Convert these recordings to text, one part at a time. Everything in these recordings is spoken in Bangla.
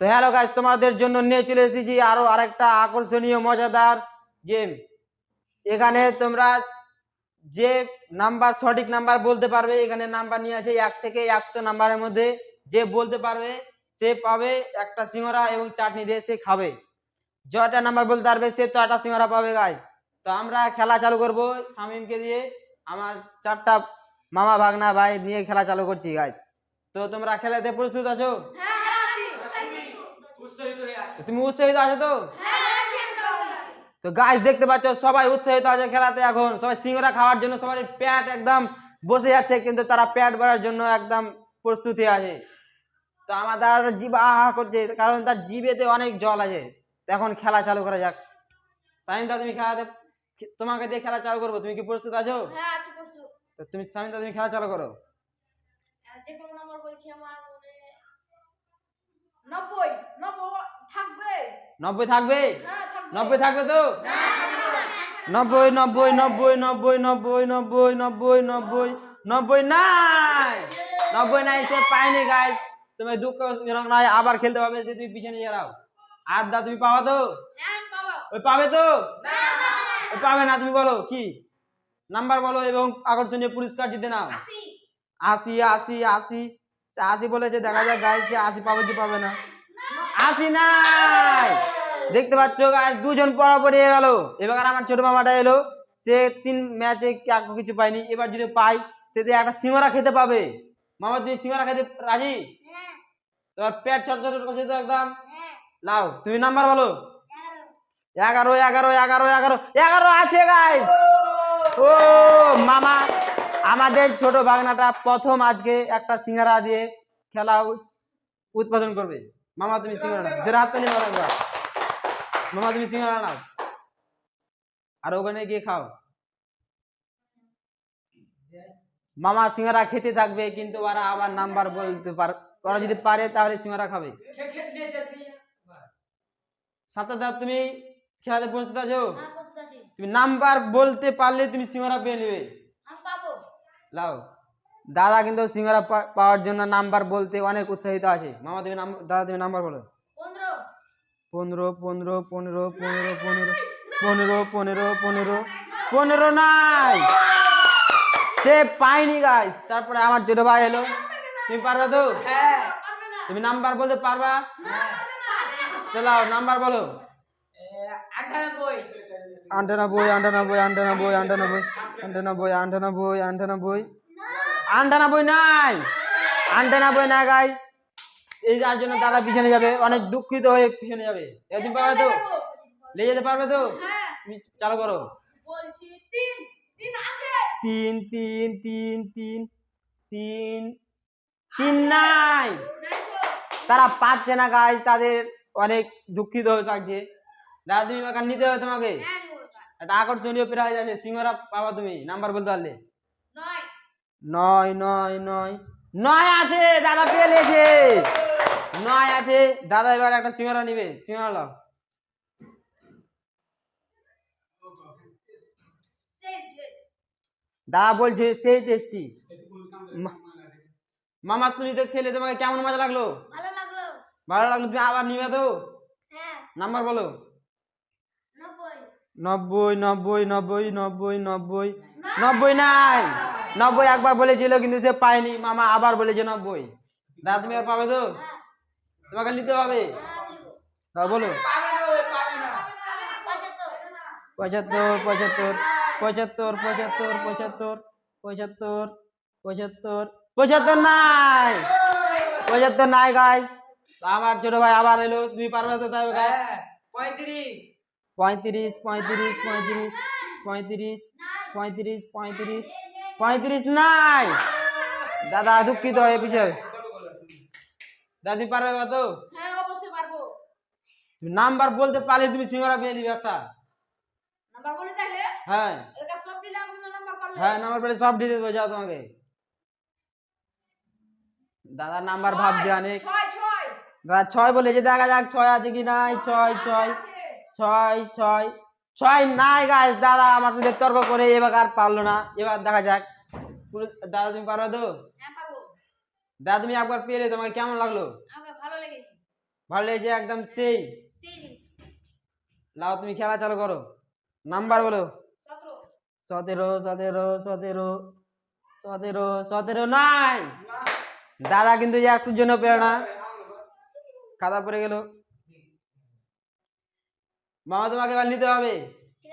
তো হ্যালো গাইস তোমাদের জন্য নিয়ে চলে এসেছি আরও আরেকটা আকর্ষণীয়, মজাদার গেম এখানে তোমরা যে নাম্বার সঠিক নাম্বার বলতে পারবে, এখানে নাম্বার নিয়ে আছে এক থেকে একশো নাম্বারের মধ্যে। যে বলতে পারবে, সে পাবে একটা সিঙ্গরা এবং চাটনি দিয়ে সে খাবে। যটা নাম্বার বলতে পারবে, সে তো একটা সিঙ্গরা পাবে গাই তো আমরা খেলা চালু করব শামিমকে দিয়ে। আমার চারটা মামা ভাগনা ভাই নিয়ে খেলা চালু করছি গাই তো তোমরা খেলাতে প্রস্তুত আছো? তুমি উৎসাহিত আছো তো? তো গাছ দেখতে পাচ্ছ সবাই উৎসাহিত আছে খেলাতে এখন। সবাই সিঙ্গরা খাওয়ার জন্য সবাই প্যাট একদম বসে যাচ্ছে কিন্তু তারা প্যাট ভরার জন্য একদম প্রস্তুতি আছে। তো আমার দাদা জিভ আহা করছে কারণ তার জিভেতে অনেক জল আছে। এখন খেলা চালু করা যাক। সাইম দা তুমি খেলাতে তোমাকে দিয়ে খেলা চালু করব। তুমি কি প্রস্তুত আছো? তো তুমি সাইম দা তুমি খেলা চালু করো। থাকবে? নব্বই থাকবে? হ্যাঁ থাকবে। নব্বই থাকবে তো? নব্বই নব্বই নব্বই নব্বই নব্বই নব্বই নব্বই নব্বই নব্বই নাই! নব্বই নাই সে পায়নি গাই তুমি দুঃখ নাই আবার খেলতে পারবে সে তুমি পিছনে যাও। আর দা তুমি পাবা তো? ওই পাবে তো? ওই পাবে না তুমি বলো কি? নাম্বার বলো এবং আকর্ষণীয় পুরস্কার জিতে নাও। আশি। আশি আশি সে আশি বলেছে দেখা যাক গাই সে আশি পাবে কি পাবে না। আশি নাই। দেখতে পাচ্ছ গাইস দুজন পরাপরি হয়ে গেল। এবার আমার ছোট মামাটা এলো। সে তিন ম্যাচে কিছু পায়নি। এবার যদি পাই সে দিয়ে একটা সিঙ্গরা খেতে পাবে। মামা তুমি সিঙ্গরা খেতে রাজি? তোমার পেট ছোট ছোট করছে তো একদম? লাও তুমি নাম্বার বলো। এগারো। এগারো এগারো এগারো এগারো আছে গাইস ও মামা আমাদের ছোট বাগনাটা প্রথম আজকে একটা সিঙ্গারা দিয়ে খেলা উৎপাদন করবে। মামা তুমি সিঙ্গারা নাও জোরে হাত তালি মারো একবার মামা তুমি সিঙ্গারা নাও আর ওখানে গিয়ে খাও মামা সিঙ্গারা খেতে থাকবে কিন্তু ওরা আবার নাম্বার বলতে পার ওরা যদি পারে তাহলে সিঙ্গারা খাবে সাতটা তুমি খেলাতে প্রস্তুত আছো তুমি নাম্বার বলতে পারলে তুমি সিঙ্গারা পেয়ে নেবে লাও দাদা কিন্তু সিঙ্গারা পা- পাওয়ার জন্য নাম্বার বলতে অনেক উৎসাহিত আছে। মামা তুমি দাদা তুমি নাম্বার বলো। পনেরো। পনেরো পনেরো পনেরো পনেরো পনেরো পনেরো পনেরো পনেরো নাই। সে পাইনি গাই তারপরে আমার ছোট ভাই এলো। তুমি পারবে তো? তুমি নাম্বার বলতে পারবা? চলাও নাম্বার বলো। আটানব্বই আটানব্বই আটানব্বই আটানব্বই আটানব্বই আটানব্বই আটানব্বই আটানব্বই। নাই। আটানব্বই না গাই এই যার জন্য দাদা পিছনে যাবে অনেক দুঃখিত হয়ে পিছনে যাবে। একদিন পারবে তো? নিয়ে যেতে পারবে তো? তুমি চালু করো। বলছি তিন তিন আছে। তিন তিন তিন তিন তিন তিন নাই। তারা পাচ্ছে না গাছ তাদের অনেক দুঃখিত হয়ে থাকছে। দাদা তুমি নিতে হবে তোমাকে? একটা আকর্ষণীয় প্রাইজ আছে। সিঙ্গরা পাবা তুমি। নাম্বার বলতে পারলে। নয় নয় নয়। নয় আছে দাদা পেয়ে নিয়েছে নয় আছে। দাদা এবার একটা সিঙ্গরা নিবে। সিঙ্গরা লাও দাদা বলছে সেই টেস্টি মামা তুমি তো খেলে তোমাকে কেমন মজা লাগল? ভালো লাগল। ভালো লাগল তুমি আবার নিবে তো? হ্যাঁ। নাম্বার বলো। নব্বই। নব্বই নব্বই নব্বই নব্বই নব্বই। নব্বই নাই। নব্বই একবার বলেছিল, কিন্তু সে পায়নি। মামা আবার বলেছে নব্বই। দাদা তুমি আর পাবে তো? তোমাকে নিতে হবে? বলো। পঁচাত্তর পঁচাত্তর পঁচাত্তর পঁচাত্তর পঁচাত্তর পঁচাত্তর পঁচাত্তর পঁচাত্তর নাই। পঁচাত্তর নাই গাই আমার ছোট ভাই আবার এলো। তুমি পারবে তো তাই গাই পঁয়ত্রিশ পঁয়ত্রিশ পঁয়ত্রিশ পঁয়ত্রিশ পঁয়ত্রিশ পঁয়ত্রিশ পঁয়ত্রিশ নাই। দাদা দুঃখিত হয়ে পিছিয়ে দাদা পারবে তো? হ্যাঁ নাম্বার বলতে পারলে তুমি সিঙ্গরা পেয়ে দিবে একটা। বলি হ্যাঁ। হ্যাঁ নাম্বার পেলে সব দিয়ে দেবো যাও তোমাকে। দাদা নাম্বার ভাবছে অনেক। ছয় দাদা ছয় বলেছে দেখা যাক ছয় আছে কি নাই। ছয় ছয় ছয় ছয়। ছয় নাই গাছ দাদা আমার সাথে তর্ক করে এবার আর পারল না। এবার দেখা যাক। দাদা তুমি পারো তো? হ্যাঁ দাদা তুমি একবার পেলে তোমাকে কেমন লাগল? ভালো লেগেছে। একদম সেই। লাও তুমি খেলা চালু করো। নাম্বার বলো। সতেরো সতেরো সতেরো সতেরো সতেরো নাই। দাদা কিন্তু একটুর জন্য পেল না। খাতা পড়ে গেল। মামা তোমাকে এবার নিতে হবে। ঠিক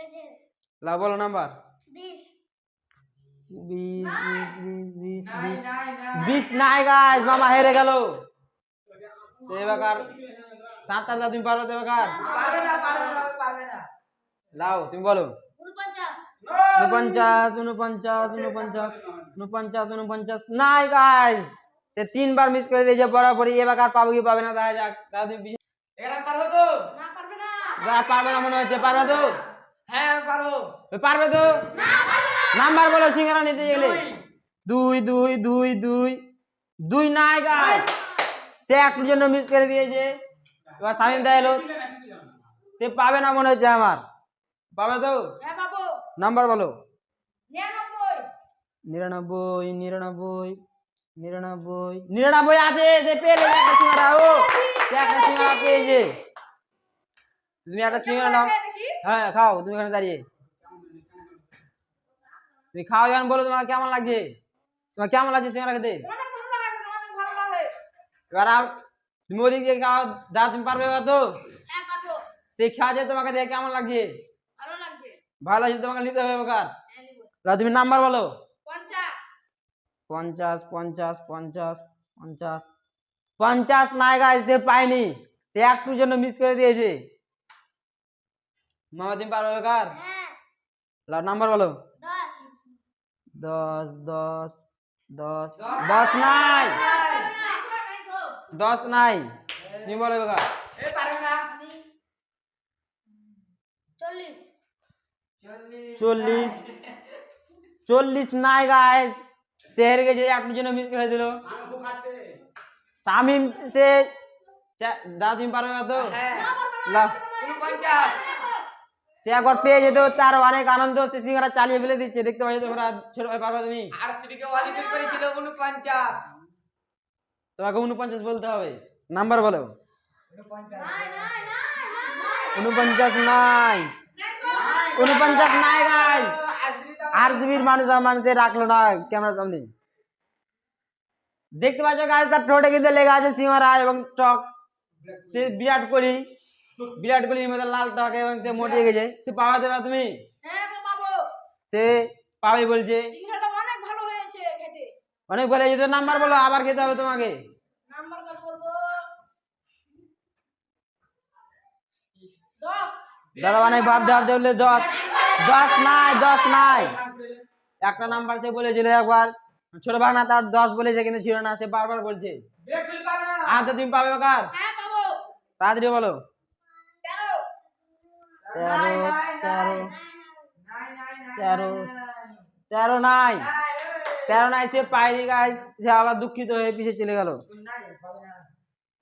লাও বলো নাম্বার। বিশ। নাই গাছ মামা হেরে গেল। তো এবার সাঁতার দা তুমি পারো এবার। লাও তুমি বলো। উনপঞ্চাশ উনপঞ্চাশ উনপঞ্চাশ উনপঞ্চাশ উনপঞ্চাশ উনপঞ্চাশ নাই গাইস সে তিনবার মিস করে দিয়েছে বরাবরই। এবার পাবো কি পাবে না দেখা যাক। দাদা তুমি পিছনে- না পারবে না মনে হচ্ছে পারবে তো? হ্যাঁ পারব। পারবে তো? নাম্বার বলো সিঙ্গারা নিতে গেলে। দুই। দুই দুই দুই দুই। নাই গাইস সে একটুর জন্য মিস করে দিয়েছে। এবার সামিম দা এলো। সে পাবে না মনে হচ্ছে আমার। পাবে তো? হ্যাঁ নাম্বার বলো। নিরানব্বই। নিরানব্বই নিরানব্বই নিরানব্বই। আছে সে পেলে একটা সিঙ্গারা। ও সে একটা সিঙ্গারা পেয়েছে। তুমি একটা সিঙ্গারা নাও। হ্যাঁ খাও তুমি এখানে দাঁড়িয়ে। তুমি খাও এখন বলো তোমার কেমন লাগছে? তোমার কেমন লাগছে সিঙ্গারা খেতে? এবার তুমি ওদিকে খাও দা তুমি পারবে এবার তো? হ্যাঁ সেই তোমাকে দেখে কেমন লাগছে? ভালো লাগছে। তোমাকে নিতে হবে এবার। হ্যাঁ এবার তুমি নাম্বার বলো। পঞ্চাশ। পঞ্চাশ পঞ্চাশ পঞ্চাশ পঞ্চাশ। পঞ্চাশ নাই গাছ সে পায়নি। সে একটুর জন্য মিস করে দিয়েছে। মামা তুমি পারবে বেকার হ্যাঁ। নাম্বার বলো। দশ। দশ দশ দশ। নাই। দশ নাই। তুমি বলো বেকার এ পারবে না। চল্লিশ। চল্লিশ। চল্লিশ। নাই সে হেরে গেছে একটুর জন্য মিস করে দিল। শামিম সে দাদা তুমি পারবে তো? হ্যাঁ। সে একবার পেয়ে যেত তার অনেক আনন্দ সে সিঙ্গারা চালিয়ে ফেলে দিচ্ছে। দেখতে পাচ্ছ তোমরা ছোট ভাই পারবা তুমি? আর সিটিকে ওয়ালিদুল করেছিল উনপঞ্চাশ তোমাকে উনপঞ্চাশ বলতে হবে। নাম্বার বলো। উনপঞ্চাশ উনপঞ্চাশ নাই উনপঞ্চাশ নাই গাই। আর জিবির মানুষ আর মানুষে রাখল না ক্যামেরার সামনে। দেখতে পাচ্ছ গাছ তার ঠোঁটে কিন্তু লেগে আছে সিঙ্গারা এবং টক। বিরাট কোহলি। বিরাট কোহলির মধ্যে লাল টক এবং সে মোটিয়ে গেছে। সে পাওয়া দেবে তুমি? হ্যাঁ সে পাবে বলছে। অনেক ভালো হয়েছে খেতে। অনেক বলে যেত নাম্বার বলো আবার খেতে হবে তোমাকে। নাম্বার কত বলব? দশ। দাদা অনেক ভাবতে ভাবতে বললে দশ। দশ নাই দশ নাই। একটা নাম্বার সে বলেছিল একবার ছোট ভাগনা তার দশ বলেছে কিন্তু ছিল না সে বারবার বলছে। না। তো তুমি পাবে কার? হ্যাঁ বাবু তাড়াতাড়ি বলো। তেরো তেরো তেরো তেরো নাই। তেরো নাই সে পায়নি গাছ সে আবার দুঃখিত হয়ে পিছিয়ে চলে গেল। নাই পাবে না।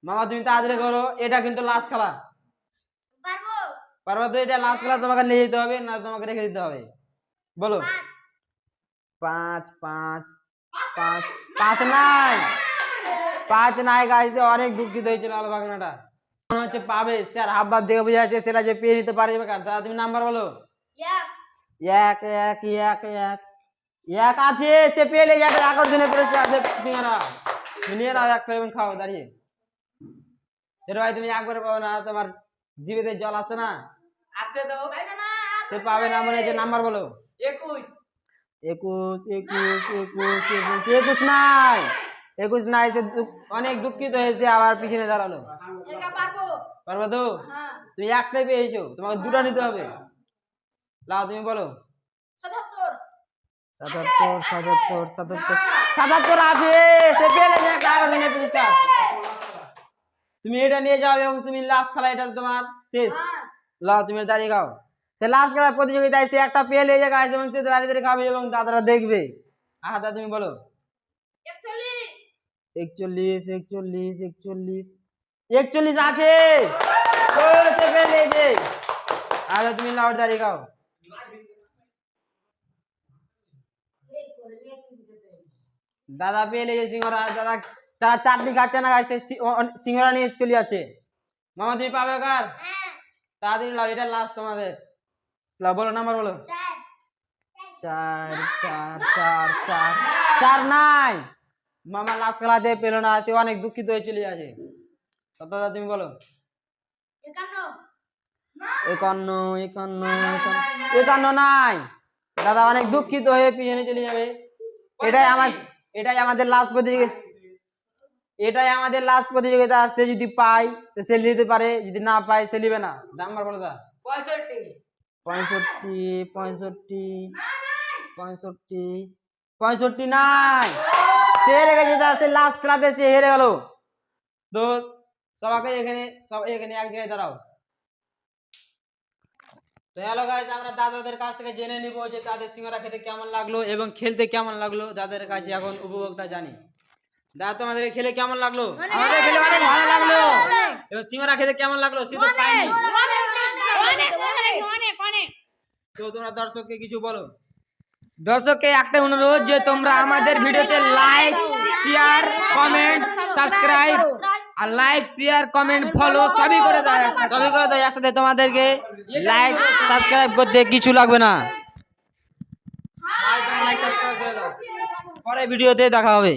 মামা তুমি তাড়াতাড়ি করো এটা কিন্তু লাস্ট খেলা। পারব? পারবা তো এটা লাস্ট খেলা তোমাকে নিয়ে যেতে হবে না তোমাকে রেখে দিতে হবে। বলো। পাঁচ। পাঁচ পাঁচ পাঁচ নাই পাঁচ নাই। গাইস অনেক দুঃখিত হয়েছিল আলো বাগনাটা। মনে হচ্ছে পাবে। স্যার হাব ভাব দেখে বোঝা যাচ্ছে সেটা যে পেয়ে নিতে পারে বেকার দাদা তুমি নাম্বার বলো। এক। এক এক এক এক। আছে সে পেলে একটা আকর্ষণে পেরেছে আছে সিঙ্গারা। নিয়ে নাও একটা এবং খাও দাঁড়িয়ে। সেটা ভাই তুমি একবারে পাবে না তোমার জিভেতে জল আছে না। আসে তো সে পাবে না মনে হচ্ছে নাম্বার বলো। একুশ। একুশ একুশ একুশ একুশ একুশ নাই। একুশ নাই সে দু- অনেক দুঃখিত হয়েছে আবার পিছনে দাঁড়াল। পারব? তো? হ্যাঁ। তুমি একটাই পেয়েছ তোমাকে দুটো নিতে হবে। লাও তুমি বলো। সাতাত্তর। সাতাত্তর সাতাত্তর সাতাত্তর। সাতাত্তর আছে সে পেলে যে একটা আরও দিনে পুরস্কার? তুমি এটা নিয়ে যাও এবং তুমি লাস্ট খেলা এটা তোমার শেষ। হ্যাঁ। লাও তুমি দাঁড়িয়ে খাও। সে লাস্ট খেলার প্রতিযোগিতায় সে একটা পেলে যে গাছ এবং সে দাঁড়িয়ে দাঁড়িয়ে খাবে এবং দাদারা দেখবে। আহা তুমি বলো। একচল্লিশ একচল্লিশ একচল্লিশ। একচল্লিশ আছে। আচ্ছা তুমি লাউড দাঁড়িয়ে খাও দাদা পেয়ে লেগেছে সিঙ্গরা দাদা তারা চাটনি খাচ্ছে না গাছ সিঙ্গরা নিয়ে চলে আছে মামা তুমি পাবে কার? হ্যাঁ। তাড়াতাড়ি লাও এটা লাস্ট তোমাদের। লাও বলো নাম্বার বলো। চার চার চার চার। চার নাই। মামা লাস্ট খেলাতে পেল না সে অনেক দুঃখিত হয়ে চলে আছে দাদা তুমি বলো। একান্ন। একান্ন একান্ন একান্ন- একান্ন নাই। দাদা অনেক দুঃখিত হয়ে পিছনে চলে যাবে। এটাই আমার এটাই আমাদের লাস্ট প্রতিযোগিতা। এটাই আমাদের লাস্ট প্রতিযোগিতা। সে যদি পায় তো সে নিতে পারে। যদি না পায় সে নিবে না। নাম্বার বলো দা পঁয়ষট্টি। পঁয়ষট্টি পঁয়ষট্টি পঁয়ষট্টি পঁয়ষট্টি নাই। সে হেরে গেছে সে লাস্ট খেলাতে সে হেরে গেল। তো সবাইকে এখানে সব এখানে এক জায়গায় দাঁড়াও। তো হ্যালো গাইজ আমরা দাদাদের কাছ থেকে জেনে নিব যে তাদের সিঙ্গারা খেতে কেমন লাগল এবং খেলতে কেমন লাগল দাদাদের কাছে এখন উপভোগটা জানি। দাদা তোমাদের খেলে কেমন লাগল? আমাদের খেলে অনেক ভালো লাগল। এবং সিঙ্গারা খেতে কেমন লাগল সে তো পাইনি তো তোমরা দর্শককে কিছু বলো। দর্শককে একটা অনুরোধ যে তোমরা আমাদের ভিডিওতে লাইক শেয়ার কমেন্ট সাবস্ক্রাইব আর লাইক শেয়ার কমেন্ট ফলো সবই করে দাও সবই করে দাও একসাথে তোমাদেরকে লাইক সাবস্ক্রাইব করতে কিছু লাগবে না। পরে ভিডিওতে দেখা হবে।